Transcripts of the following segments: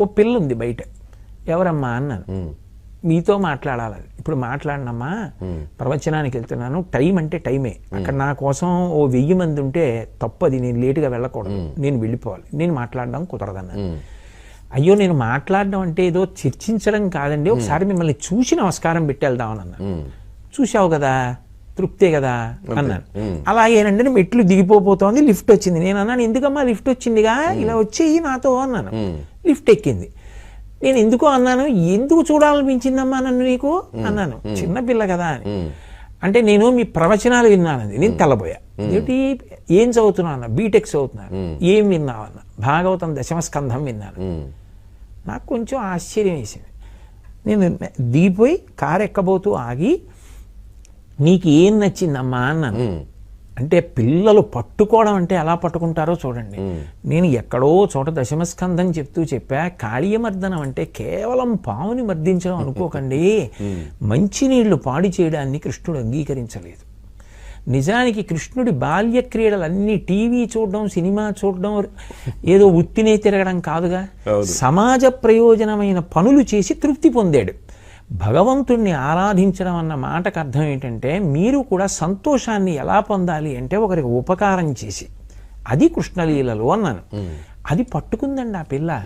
ఓ పిల్ల ఉంది బయట. ఎవరమ్మా అన్నాను. మీతో మాట్లాడాలి ఇప్పుడు మాట్లాడినమ్మా ప్రవచనానికి వెళ్తున్నాను. టైం అంటే టైమే. అక్కడ నా కోసం ఓ వెయ్యి మంది ఉంటే తప్పది. నేను లేటుగా వెళ్ళకూడదు. నేను వెళ్ళిపోవాలి. నేను మాట్లాడడం కుదరదన్నాను. అయ్యో నేను మాట్లాడడం అంటే ఏదో చర్చించడం కాదండి. ఒకసారి మిమ్మల్ని చూసి నమస్కారం పెట్టి వెళ్దామని అన్నాను చూసావు కదా? తృప్తే కదా? అన్నాను. అలాగేనండి మెట్లు దిగిపోతోంది లిఫ్ట్ వచ్చింది. నేను అన్నాను ఎందుకమ్మా లిఫ్ట్ వచ్చిందిగా? ఇలా వచ్చేయి నాతో అన్నాను. లిఫ్ట్ ఎక్కింది. నేను ఎందుకో అన్నాను ఎందుకు చూడాలనిపించిందమ్మా నన్ను నీకు? అన్నాను. చిన్నపిల్ల కదా అని. అంటే నేను మీ ప్రవచనాలు విన్నానండి నేను తెల్లబోయా ఏమిటి ఏం చదువుతున్నావు అన్న? బీటెక్ చదువుతున్నాను. ఏం విన్నావన్న భాగవతం దశమ స్కంధం విన్నాను. నాకు కొంచెం ఆశ్చర్యం వేసింది. నేను దిగిపోయి కారు ఎక్కబోతూ ఆగి నీకు ఏం నచ్చిందమ్మా? అన్నాను. అంటే పిల్లలు పట్టుకోవడం అంటే ఎలా పట్టుకుంటారో చూడండి. నేను ఎక్కడో చోట దశమస్కంధం చెప్తూ చెప్పా కాళీయమర్దనం అంటే కేవలం పావుని మర్దించడం అనుకోకండి. మంచినీళ్ళు పాడి చేయడాన్ని కృష్ణుడు అంగీకరించలేదు. నిజానికి కృష్ణుడి బాల్య క్రీడలన్నీ టీవీ చూడడం సినిమా చూడడం ఏదో ఉత్తినే తిరగడం కాదుగా. సమాజ ప్రయోజనమైన పనులు చేసి తృప్తి పొందాడు. భగవంతుణ్ణి ఆరాధించడం అన్న మాటకు అర్థం ఏంటంటే మీరు కూడా సంతోషాన్ని ఎలా పొందాలి అంటే ఒకరికి ఉపకారం చేసి అది కృష్ణలీలలో అన్నాను. అది పట్టుకుందండి ఆ పిల్ల.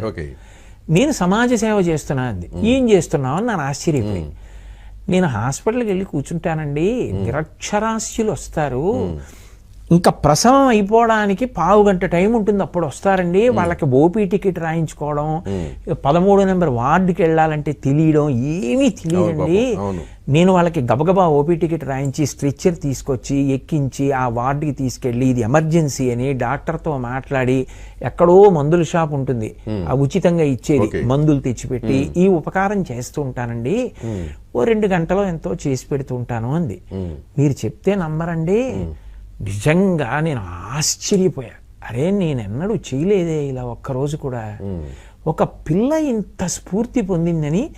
నేను సమాజ సేవ చేస్తున్నా అంది. ఏం చేస్తున్నావు అని నన్ను ఆశ్చర్యపోయి నేను హాస్పిటల్కి వెళ్ళి కూర్చుంటానండి. నిరక్షరాస్యులు వస్తారు. ఇంకా ప్రసవం అయిపోవడానికి పావు గంట టైం ఉంటుంది. అప్పుడు వస్తారండి. వాళ్ళకి ఓపీ టికెట్ రాయించుకోవడం పదమూడు నెంబర్ వార్డుకి వెళ్ళాలంటే తెలియడం ఏమీ తెలియదండి. నేను వాళ్ళకి గబగబా ఓపీ టికెట్ రాయించి స్ట్రెచ్చర్ తీసుకొచ్చి ఎక్కించి ఆ వార్డుకి తీసుకెళ్ళి ఇది ఎమర్జెన్సీ అని డాక్టర్తో మాట్లాడి ఎక్కడో మందుల షాప్ ఉంటుంది. ఆ ఉచితంగా ఇచ్చేది. మందులు తెచ్చిపెట్టి ఈ ఉపకారం చేస్తూ ఉంటానండి. ఓ రెండు గంటలో ఎంతో చేసి పెడుతూ ఉంటాను అంది. మీరు చెప్తే నమ్మరండి. నిజంగా నేను ఆశ్చర్యపోయా. అరే నేనెన్నడూ చేయలేదే ఇలా ఒక్కరోజు కూడా. ఒక పిల్ల ఇంత స్ఫూర్తి పొందిందని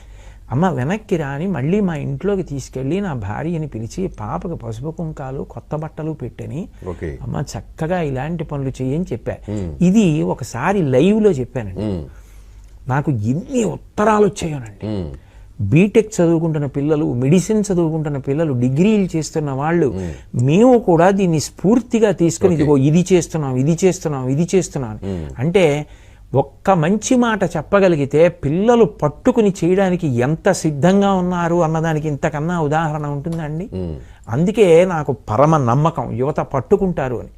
అమ్మ వెనక్కి రాని మళ్ళీ మా ఇంట్లోకి తీసుకెళ్ళి నా భార్యని పిలిచి పాపకు పసుపు కుంకాలు కొత్త బట్టలు పెట్టని అమ్మ చక్కగా ఇలాంటి పనులు చేయని చెప్పా. ఇది ఒకసారి లైవ్లో చెప్పానండి. నాకు ఎన్ని ఉత్తరాలు వచ్చాయోనండి బీటెక్ చదువుకుంటున్న పిల్లలు మెడిసిన్ చదువుకుంటున్న పిల్లలు డిగ్రీలు చేస్తున్న వాళ్ళు మేము కూడా దీన్ని స్ఫూర్తిగా తీసుకుని ఇదిగో ఇది చేస్తున్నాం ఇది చేస్తున్నాం ఇది చేస్తున్నాం అంటే ఒక్క మంచి మాట చెప్పగలిగితే పిల్లలు పట్టుకుని చేయడానికి ఎంత సిద్ధంగా ఉన్నారు అన్నదానికి ఇంతకన్నా ఉదాహరణ ఉంటుందండి అందుకే నాకు పరమ నమ్మకం యువత పట్టుకుంటారు అని.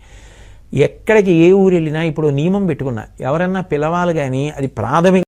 ఎక్కడికి ఏ ఊరు వెళ్ళినా ఇప్పుడు నియమం పెట్టుకున్నా ఎవరన్నా పిలవాలి కానీ అది ప్రాథమిక